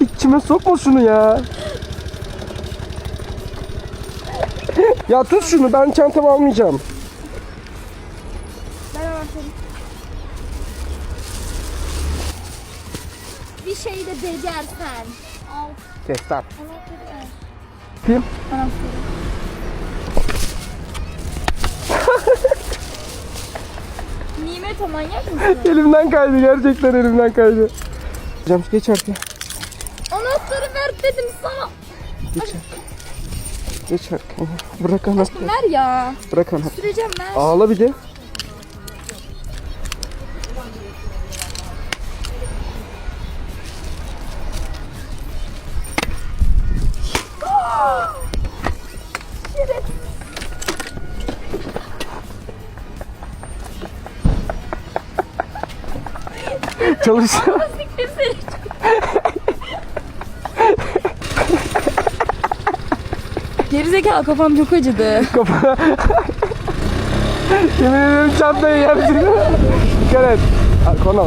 içime sokma şunu ya. ya tut şunu ben çantamı almayacağım. Ben anahtarı. Bir şey de becersen. Al. Ver. Kim? Nimet o manyak mısın? Elimden kaydı gerçekten elimden kaydı. Hocam geç arkaya. Anahtarı ver dedim sana. Geç. Geç arkaya. Bırak anahtarı. Ver ya. Bırak anahtarı. Süreceğim ver. Ağla bir de. Çalışıyor. Gerizekalı kafam çok acıdı. Kafa. Yemin ederim çantayı yersin. Dikkat et. Konu.